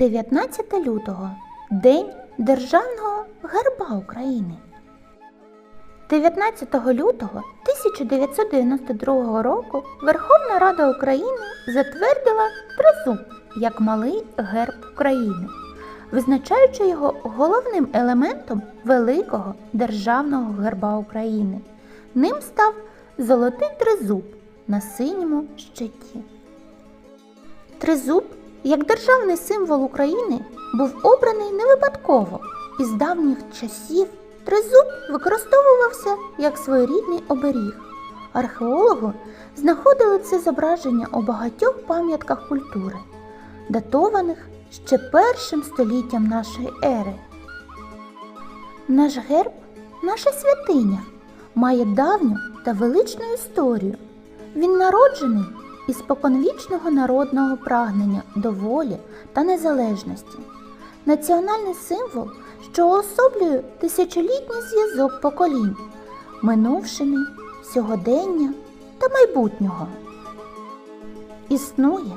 19 лютого День Державного герба України. 19 лютого 1992 року Верховна Рада України затвердила тризуб як малий герб України, визначаючи його головним елементом великого державного герба України. Ним став золотий тризуб на синьому щиті. Тризуб, як державний символ України, був обраний не випадково. Із давніх часів тризуб використовувався як своєрідний оберіг. Археологи знаходили це зображення у багатьох пам'ятках культури, датованих ще першим століттям нашої ери. Наш герб, наша святиня, має давню та величну історію. Він народжений із споконвічного народного прагнення до волі та незалежності. Національний символ, що уособлює тисячолітній зв'язок поколінь, минувшини, сьогодення та майбутнього. Існує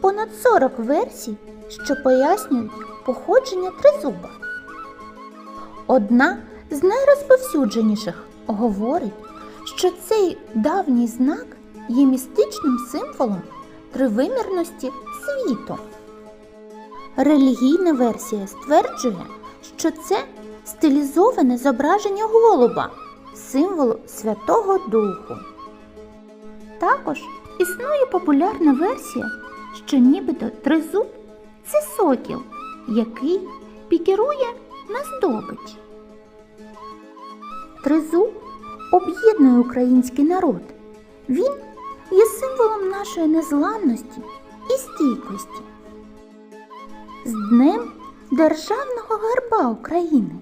понад 40 версій, що пояснюють походження тризуба. Одна з найрозповсюдженіших говорить, що цей давній знак є містичним символом тривимірності світу. Релігійна версія стверджує, що це стилізоване зображення голуба, символу Святого Духу. Також існує популярна версія, що нібито тризуб це сокіл, який пікірує на здобич. Тризуб об'єднує український народ. Він є символом нашої незламності і стійкості. З Днем Державного герба України!